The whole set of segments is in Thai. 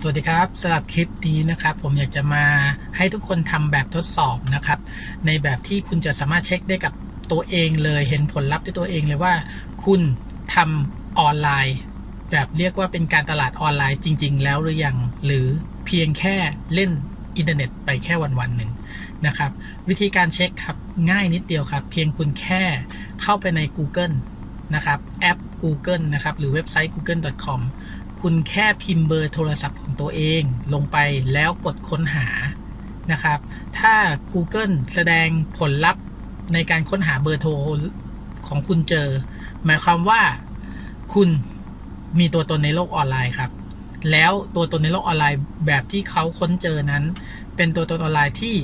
สวัสดีครับสำหรับคลิปนี้นะครับ ผมอยากจะมาให้ทุกคนทำแบบทดสอบนะครับ ในแบบที่คุณจะสามารถเช็คได้กับตัวเองเลย เห็นผลลัพธ์ด้วยตัวเองเลยว่า คุณทำออนไลน์ แบบเรียกว่าเป็นการตลาดออนไลน์จริง ๆ แล้วหรือยัง หรือเพียงแค่เล่นอินเทอร์เน็ตไปแค่วันๆหนึ่งนะครับ วิธีการเช็คครับง่ายนิดเดียวครับ เพียงคุณแค่เข้าไปใน Google นะครับแอป Google นะครับ หรือเว็บไซต์ google.com คุณแค่พิมพ์เบอร์โทรศัพท์ของตัวเองลงไปแล้วกดค้นหานะครับ ถ้า Google แสดงผลลัพธ์ในการค้นหาเบอร์โทรของคุณเจอ หมายความว่าคุณมีตัวตนในโลกออนไลน์ครับ แล้วตัวตนในโลกออนไลน์แบบที่เขาค้นเจอนั้น เป็นตัวตนออนไลน์ที่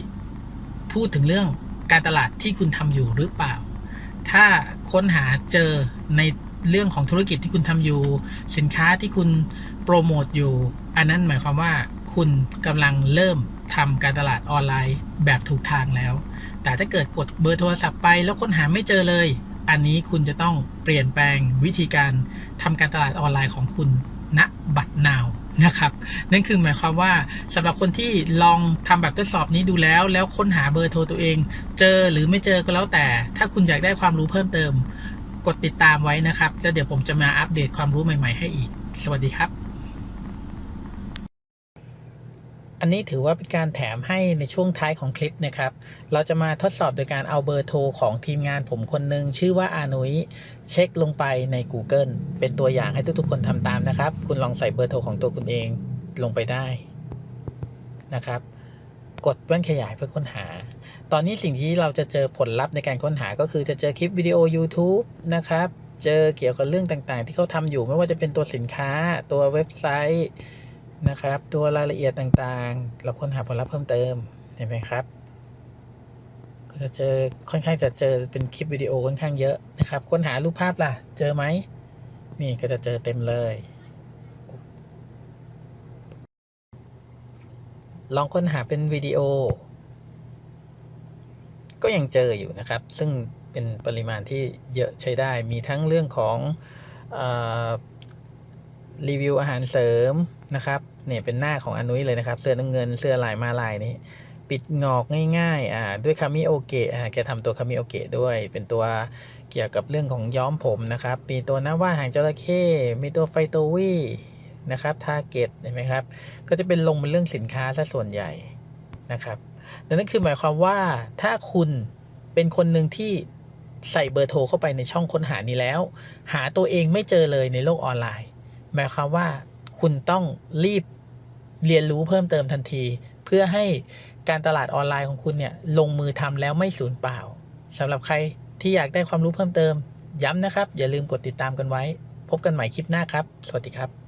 พูดถึงเรื่องการตลาดที่คุณทำอยู่หรือเปล่า ถ้าค้นหาเจอใน เรื่องของธุรกิจที่คุณทำอยู่ สินค้าที่คุณโปรโมทอยู่ อันนั้นหมายความว่าคุณกำลังเริ่มทำการตลาดออนไลน์แบบถูกทางแล้ว แต่ถ้าเกิดกดเบอร์โทรศัพท์ไปแล้วค้นหาไม่เจอเลย อันนี้คุณจะต้องเปลี่ยนแปลงวิธีการทำการตลาดออนไลน์ของคุณณบัตรนาวนะครับนั่นคือหมายความว่าสำหรับคนที่ลองทำแบบทดสอบนี้ดูแล้ว แล้วค้นหาเบอร์โทรตัวเอง เจอหรือไม่เจอก็แล้วแต่ ถ้าคุณอยากได้ความรู้เพิ่มเติม กดติดตามไว้นะครับ แล้วเดี๋ยวผมจะมาอัปเดตความรู้ใหม่ ๆ ให้อีก สวัสดีครับ อันนี้ถือว่าเป็นการแถมให้ในช่วงท้ายของคลิปนะครับ เราจะมาทดสอบโดยการเอาเบอร์โทรของทีมงานผมคนหนึ่งชื่อว่าอานุยเช็คลงไปใน Google เป็นตัวอย่างให้ทุกๆคนทำตามนะครับ คุณลองใส่เบอร์โทรของตัวคุณเองลงไปได้นะครับ กดแว่นขยายเพื่อค้นหา ตอนนี้สิ่งที่เราจะเจอผลลัพธ์ในการค้นหาก็คือจะเจอคลิปวิดีโอ YouTube นะครับ เจอเกี่ยวกับเรื่องต่างๆ ที่เขาทำอยู่ไม่ว่าจะเป็นตัวสินค้า ตัวเว็บไซต์นะครับ ตัวรายละเอียดต่างๆ เราค้นหาผลลัพธ์เพิ่มเติมเห็นไหมครับก็จะเจอค่อนข้างจะเจอเป็นคลิปวิดีโอค่อนข้างเยอะนะครับ ค้นหารูปภาพล่ะ เจอไหมนี่ก็จะเจอเต็มเลย ลองค้นหาเป็นวิดีโอ ก็ยังเจออยู่นะครับ ซึ่งเป็นปริมาณที่เยอะใช้ได้ มีทั้งเรื่องของอรีวิวอาหารเสริมนะครับเนี่ยเป็นหน้าของอนุยเลยนะครับ เสื้อน้ำเงินเสื้อลายมาลายนี่ปิดงอกง่ายๆอ่าด้วยคามิโอเกะอ่าแกทำตัวคามิโอเกะด้วย เป็นตัวเกี่ยวกับเรื่องของย้อมผมนะครับ มีตัวน้ำว่าหางจระเข้มีตัวไฟโตวี นะครับทาร์เก็ตเห็นไหมครับ ก็จะเป็นลงเป็นเรื่องสินค้าซะส่วนใหญ่นะครับดังนั้นคือหมายความว่าถ้าคุณเป็นคนหนึ่งที่ใส่เบอร์โทรเข้าไปในช่องค้นหานี้แล้ว หาตัวเองไม่เจอเลยในโลกออนไลน์ หมายความว่าคุณต้องรีบเรียนรู้เพิ่มเติมทันที เพื่อให้การตลาดออนไลน์ของคุณเนี่ยลงมือทำแล้วไม่สูญเปล่าสำหรับใครที่อยากได้ความรู้เพิ่มเติม ย้ำนะครับ อย่าลืมกดติดตามกันไว้ พบกันใหม่คลิปหน้าครับ สวัสดีครับ